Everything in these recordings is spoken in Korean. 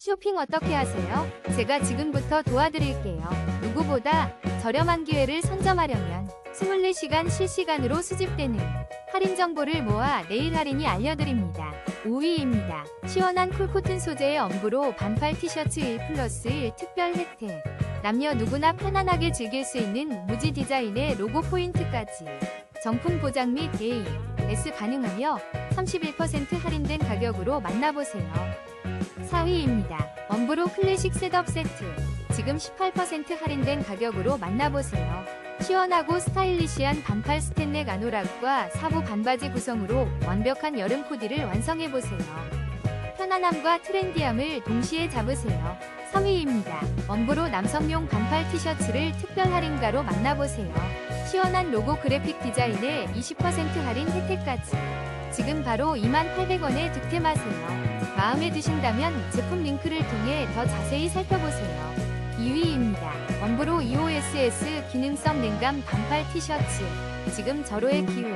쇼핑 어떻게 하세요? 제가 지금부터 도와드릴게요. 누구보다 저렴한 기회를 선점하려면 24시간 실시간으로 수집되는 할인 정보를 모아 내일 할인이 알려드립니다. 5위입니다. 시원한 쿨코튼 소재의 엄브로 반팔 티셔츠 1 플러스 1 특별 혜택. 남녀 누구나 편안하게 즐길 수 있는 무지 디자인의 로고 포인트까지. 정품 보장 및 AS 가능하며 31% 할인된 가격으로 만나보세요. 4위입니다. 엄브로 클래식 셋업 세트. 지금 18% 할인된 가격으로 만나보세요. 시원하고 스타일리시한 반팔 스텐넥 아노락과 사부 반바지 구성으로 완벽한 여름 코디를 완성해보세요. 편안함과 트렌디함을 동시에 잡으세요. 3위입니다. 엄브로 남성용 반팔 티셔츠를 특별 할인가로 만나보세요. 시원한 로고 그래픽 디자인에 20% 할인 혜택까지. 지금 바로 28,800원에 득템하세요. 마음에 드신다면 제품 링크를 통해 더 자세히 살펴보세요. 2위입니다. 엄브로 EOSS 기능성 냉감 반팔 티셔츠. 지금 절호의 기후.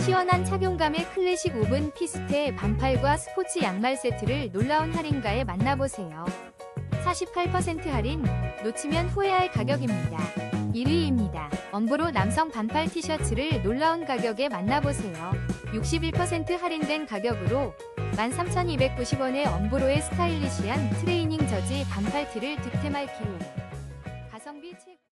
시원한 착용감의 클래식 오븐 피스테 반팔과 스포츠 양말 세트를 놀라운 할인가에 만나보세요. 48% 할인, 놓치면 후회할 가격입니다. 1위입니다. 엄브로 남성 반팔 티셔츠를 놀라운 가격에 만나보세요. 61% 할인된 가격으로 13,290원의 엄브로의 스타일리시한 트레이닝 저지 반팔 티를 득템할 기회. 가성비 최고.